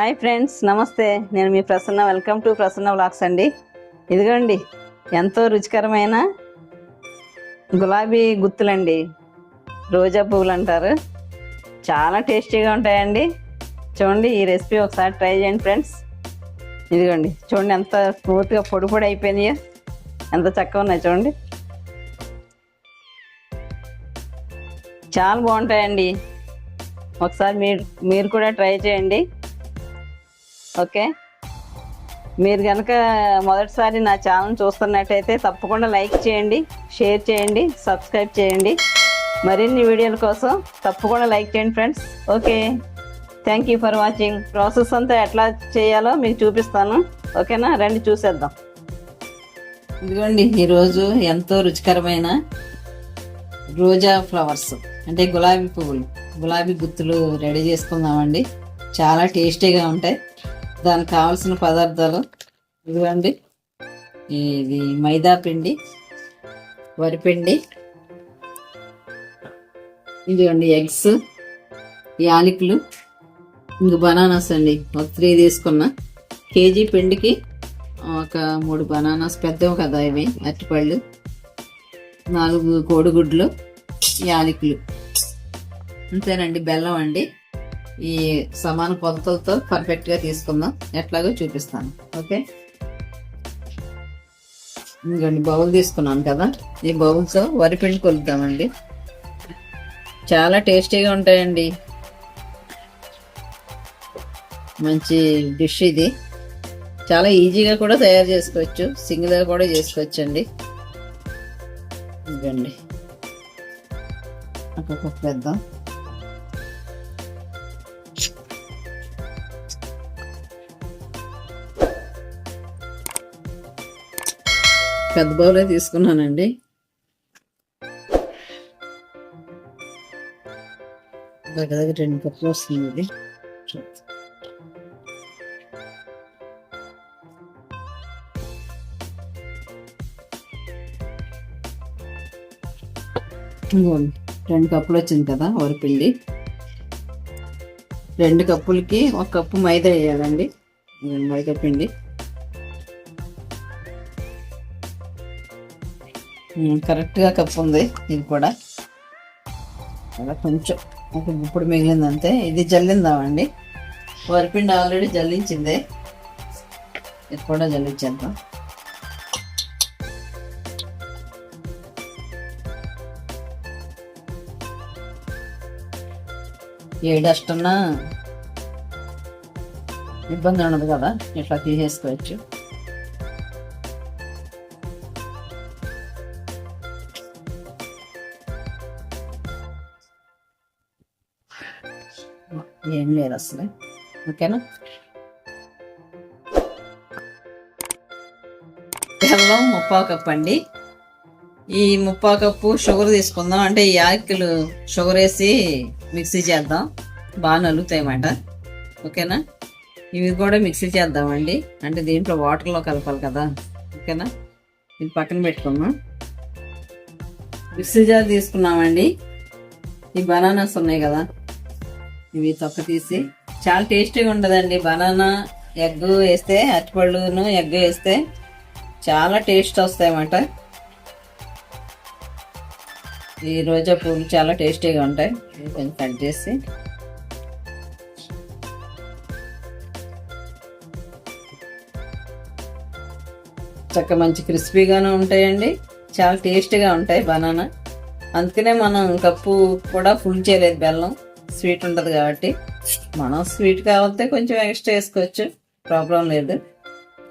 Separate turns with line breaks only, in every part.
Hi friends నమస్తే. నేను మీ Prasanna. Welcome to Prasanna vlogs అండి. ఇదిగోండి ఎంతో రుచికరమైన గులాబీ గుత్తులండి. రోజా పువ్వులు అంటారు. చాలా టేస్టీగా ఉంటాయండి. చూడండి ఈ రెసిపీ ఒకసారి ట్రై చేయండి ఫ్రెండ్స్. ఇదిగోండి చూడండి ఎంత స్మూత్గా పొడి పొడి అయిపోయినాయో ఎంత చక్కగా ఉన్నాయి చూడండి. చాలా బాగుంటాయండి. ఒకసారి మీరు మీరు కూడా ట్రై చేయండి. ఓకే? మీరు కనుక మొదటిసారి నా ఛానల్ చూస్తున్నట్టయితే తప్పకుండా లైక్ చేయండి షేర్ చేయండి సబ్స్క్రైబ్ చేయండి. మరిన్ని వీడియోల కోసం తప్పకుండా లైక్ చేయండి friends. Okay? Thank you for watching. Process అంతా ఎట్లా చేయాలో మీకు చూపిస్తాను. ఓకేనా? రండి చూసేద్దాం. ఇదిగోండి ఈరోజు ఎంతో రుచికరమైన రోజా ఫ్లవర్స్ అంటే గులాబీ పువ్వులు. గులాబీ గుత్తులు రెడీ చేసుకుందామండి. చాలా టేస్టీగా ఉంటాయి. దానికి కావాల్సిన పదార్థాలు ఇదిగోండి. ఇది మైదా పిండి వరిపిండి ఇదిగోండి ఎగ్స్ యాలకులు ఇంక బనానాస్ అండి. ఒక త్రీ తీసుకున్నా. కేజీ పిండికి ఒక మూడు బనానాస్ పెద్దవి కదా ఇవి అరటిపళ్ళు నాలుగు కోడిగుడ్లు యాలకులు. అంతేనండి బెల్లం అండి. ఈ సమాన కొలతలతో పర్ఫెక్ట్గా తీసుకుందాం. ఎట్లాగో చూపిస్తాను. ఓకే? ఇంకండి బౌల్ తీసుకున్నాను కదా. ఈ బౌల్తో వరిపిండి కొలుద్దామండి. చాలా టేస్టీగా ఉంటాయండి. మంచి డిష్ ఇది. చాలా ఈజీగా కూడా తయారు చేసుకోవచ్చు. సింగిల్గా కూడా చేసుకోవచ్చు అండి ఇదండి ఒక్కొక్క పెద్దాం పెద్ద బౌలే తీసుకున్నానండి. దగ్గర దగ్గర రెండు కప్పులు వస్తుంది ఇది రెండు కప్పులు వచ్చింది కదా వరిపిండి రెండు కప్పులకి ఒక కప్పు మైదా వేయాలండి. మైదా పిండి. కరెక్ట్గా కప్పు ఉంది ఇది కూడా. అలా కొంచెం ఒక ఇప్పుడు మిగిలిందంతే. ఇది జల్లిందామండి. వరిపిండి ఆల్రెడీ జల్లించిందే. ఇది కూడా జల్లించేద్దాం ఏ డస్ట్ ఇబ్బంది ఉండదు కదా? ఇట్లా తీసేసుకోవచ్చు. ఏం లేదు అసలు. ఓకేనా? బెల్లం ముప్పావు కప్పు అండి. ఈ ముప్పావు కప్పు షుగర్ తీసుకుందాం. అంటే ఈ యాలకులు షుగర్ వేసి మిక్సీ చేద్దాం. బాగా నలుగుతాయి అన్నమాట. ఓకేనా? ఇవి కూడా మిక్సీ చేద్దామండి. అంటే దీంట్లో వాటర్లో కలపాలి కదా. ఓకేనా? ఇది పక్కన పెట్టుకుందాం. మిక్సీ జార్ తీసుకున్నామండి. ఈ బనానాస్ ఉన్నాయి కదా. ఇవి తొక్క తీసి. చాలా టేస్టీగా ఉండదండి. బనానా ఎగ్ వేస్తే అరటిపళ్ళును ఎగ్ వేస్తే చాలా టేస్ట్ వస్తాయన్నమాట. ఈ రోజా పువ్వులు చాలా టేస్టీగా ఉంటాయి. ఇవి కొంచెం కట్ చేసి. చక్క మంచి క్రిస్పీగానే ఉంటాయండి. చాలా టేస్టీగా ఉంటాయి బనానా. అందుకనే మనం కప్పు కూడా ఫుల్ చేయలేదు బెల్లం. స్వీట్ ఉంటుంది కాబట్టి మనం స్వీట్ కావాలంటే కొంచెం ఎక్స్ట్రా వేసుకోవచ్చు. ప్రాబ్లం లేదు.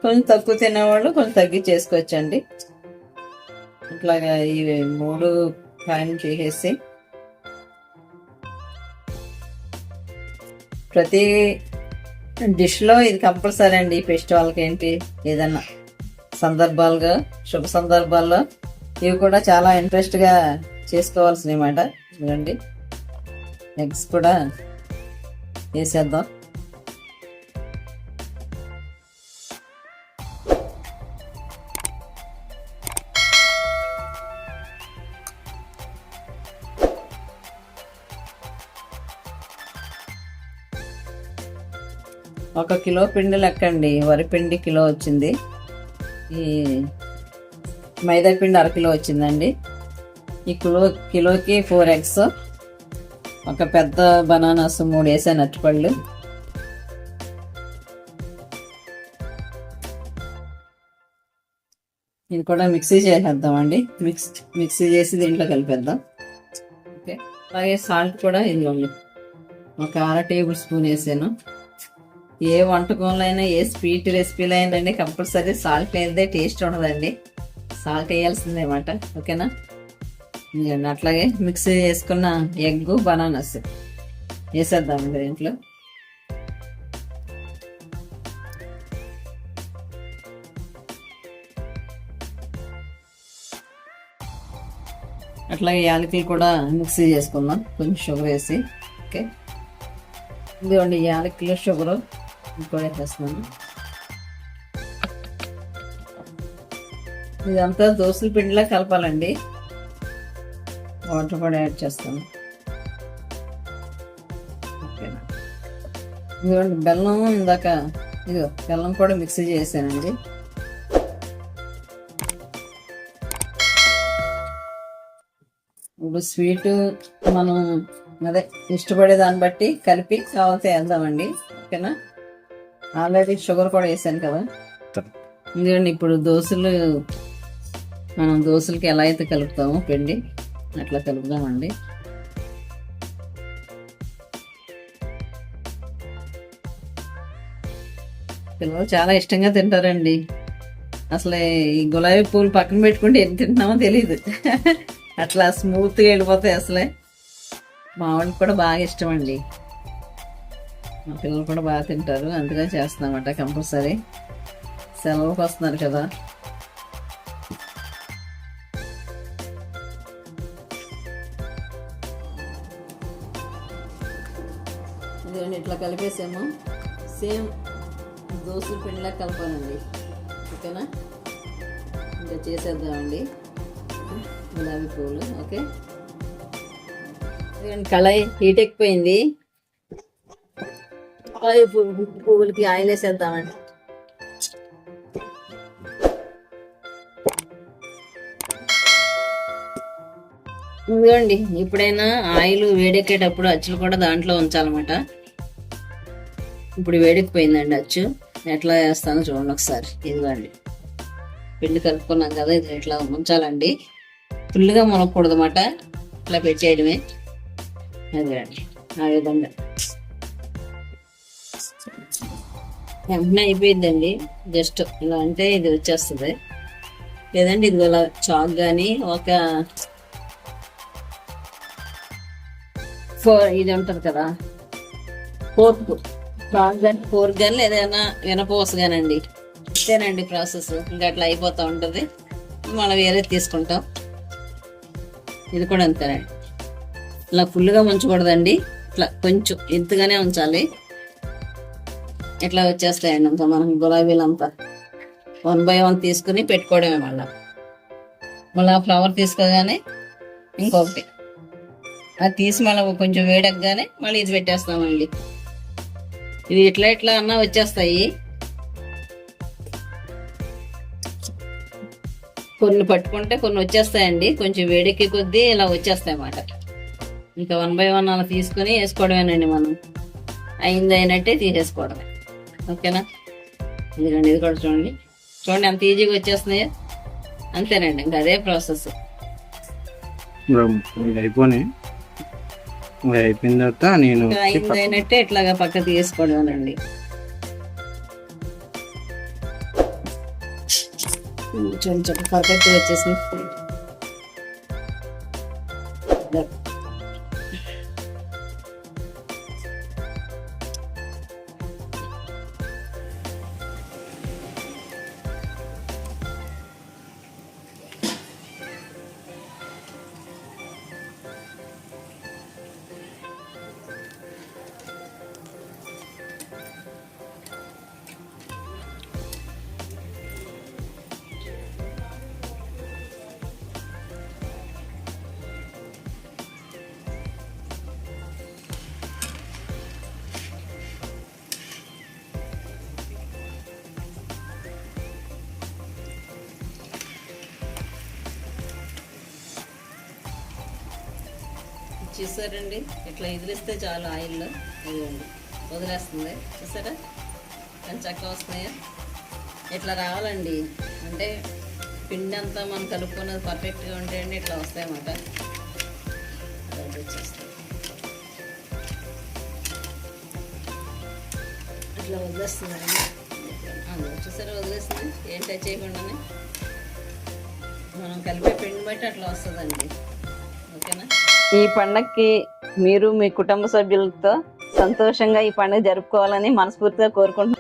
కొంచెం తక్కువ తినేవాళ్ళు కొంచెం తగ్గి చేసుకోవచ్చు అండి ఇట్లాగా ఇవి మూడు కాయలు చేసేసి ప్రతి డిష్లో ఇది కంపల్సరీ అండి ఫెస్టివల్కి ఏంటి? ఏదన్నా సందర్భాలుగా శుభ సందర్భాల్లో ఇవి కూడా చాలా ఇంట్రెస్ట్గా చేసుకోవాల్సినవి అన్నమాట. చూడండి. ఎగ్స్ కూడా వేసేద్దాం. ఒక కిలో పిండి లెక్కండి. వరి పిండి కిలో వచ్చింది. ఈ మైదా పిండి అర కిలో వచ్చిందండి. ఈ కిలో కిలోకి ఫోర్ ఎగ్స్ ఒక పెద్ద బనానాస్ మూడు వేసాను అరటిపళ్ళు ఇది కూడా మిక్సీ చేసేద్దామండి. మిక్స్ మిక్సీ చేసి దీంట్లో కలిపేద్దాం. ఓకే. అలాగే సాల్ట్ కూడా ఇందులో ఒక అర టేబుల్ స్పూన్ వేసాను. ఏ వంటకంలో అయినా ఏ స్వీట్ రెసిపీలో అయినా కంపల్సరీ సాల్ట్ వేస్తే టేస్ట్ ఉండదండి. సాల్ట్ వేయాల్సిందే అన్నమాట. ఓకేనా? ఇదిగోండి అట్లాగే మిక్సీ చేసుకున్న ఎగ్ బనానాస్ వేసేద్దాం దీంట్లో. అట్లాగే యాలకులు కూడా మిక్సీ చేసుకుందాం కొంచెం షుగర్ వేసి. ఓకే ఇదిగోండి యాలకులు షుగరు కూడా వేసేస్తున్నాను. ఇదంతా దోశల పిండిలా కలపాలండి. వాటర్ కూడా యాడ్ చేస్తాను. ఓకేనా? ఇదిగోండి బెల్లం ఇందాక ఇదిగో బెల్లం కూడా మిక్సీ చేశానండి ఇప్పుడు స్వీట్ మనం అదే ఇష్టపడే దాన్ని బట్టి కలిపి కావాలితే వేద్దామండి. ఓకేనా? ఆల్రెడీ షుగర్ కూడా వేసాను కదా. ఎందుకండి ఇప్పుడు దోశలు మనం దోశలకి ఎలా అయితే కలుపుతామో పిండి. అట్లా కలుపుదామండి. పిల్లలు చాలా ఇష్టంగా తింటారండి. అసలు ఈ గులాబీ పూలు పక్కన పెట్టుకుంటే ఎన్ని తింటున్నామో తెలియదు అట్లా స్మూత్గా వెళ్ళిపోతాయి అసలే. మా వాళ్ళకి కూడా బాగా ఇష్టం అండి మా పిల్లలు కూడా బాగా తింటారు. అందుకని చేస్తున్నామంట కంపల్సరీ. సెలవుకి వస్తున్నారు కదా. ఇదిగోండి ఇట్లా కలిపేసాము. సేమ్ దోశల పిండిలా కలపాలండి. ఓకేనా? ఇంకా చేసేద్దామండి. గులాబీ పువ్వులు ఓకే? కళాయి హీట్ ఎక్కిపోయింది. కళాయి పువ్వులకి ఆయిల్ వేసేద్దామండి. ఇదిగోండి ఇప్పుడైనా ఆయిల్ వేడెక్కేటప్పుడు అచ్చులు కూడా దాంట్లో ఉంచాలన్నమాట. ఇప్పుడు వేడెక్కిపోయిందండి అచ్చు. ఎట్లా వేస్తానో చూడండి ఒకసారి. ఇదిగోండి. పిండి కలుపుకున్నాం కదా ఇది ఇట్లా ఉంచాలండి. ఫుల్గా మునగకూడదు అన్నమాట ఇట్లా పెట్టేయడమే. అదిగోండి. ఆ విధంగా. వెంటనే అయిపోయిందండి జస్ట్ ఇలా అంటే ఇది వచ్చేస్తుంది. లేదండి ఇది ఇలా చాక్ కానీ ఒక ఫోర్ ఇది ఉంటుంది కదా ఫోర్క్. చాక్ కానీ ఫోర్ కానీ ఏదైనా వినపోసు కానండి అంతేనండి ప్రాసెస్. ఇంకా అట్లా అయిపోతూ ఉంటుంది. మనం వేరే తీసుకుంటాం. ఇది కూడా అంతేనండి. ఇలా ఫుల్గా ఉంచకూడదండి ఇట్లా కొంచెం ఎత్తుగానే ఉంచాలి. ఇట్లా వచ్చేస్తాయండి అంతా మనం గులాబీలు అంతా వన్ బై వన్ తీసుకుని పెట్టుకోవడమే మళ్ళా. మళ్ళీ ఆ ఫ్లవర్ తీసుకోగానే ఇంకొకటి. అది తీసి మళ్ళీ కొంచెం వేడెక్కగానే మళ్ళీ ఇది పెట్టేస్తామండి. ఇది ఇట్లా ఇట్లా అన్నా వచ్చేస్తాయి. కొన్ని పట్టుకుంటే కొన్ని వచ్చేస్తాయండి. కొంచెం వేడెక్కి కొద్దీ ఇలా వచ్చేస్తాయి అన్నమాట. ఇంకా వన్ బై వన్ అలా తీసుకొని వేసుకోవడమేనండి మనం. అయింది అయినట్టే తీసేసుకోవడమే. ఓకేనా? ఇదిగోండి ఇది కూడా చూడండి. చూడండి ఎంత ఈజీగా వచ్చేస్తున్నాయో. అంతేనండి ఇంకా అదే ప్రాసెస్.
అయిపోయి అయిపోయిన తర్వాత నేను
ఇంకా అయింది అయినట్టే ఇట్లాగా పక్క తీసుకోవడమేనండి చూడండి చూడండి పర్ఫెక్ట్ వచ్చేసింది. చూసారండి? ఇట్లా ఇదిలిస్తే చాలు ఆయిల్లో. ఇదిగోండి వదిలేస్తుంది. చూసారా? కానీ చక్కగా వస్తున్నాయా. ఇట్లా రావాలండి. అంటే పిండి అంతా మనం కలుపుకున్నది పర్ఫెక్ట్గా ఉంటే అండి ఇట్లా వస్తాయన్నమాట. ఇట్లా వదిలేస్తుందండి అందులో చూసారా వదిలేస్తుంది? ఏం టచ్ చేయకుండానే. మనం కలిపే పిండి బట్టి అట్లా వస్తుందండి. ఓకేనా? ఈ పండగకి మీరు మీ కుటుంబ సభ్యులతో సంతోషంగా ఈ పండుగ జరుపుకోవాలని మనస్ఫూర్తిగా కోరుకుంటున్నాను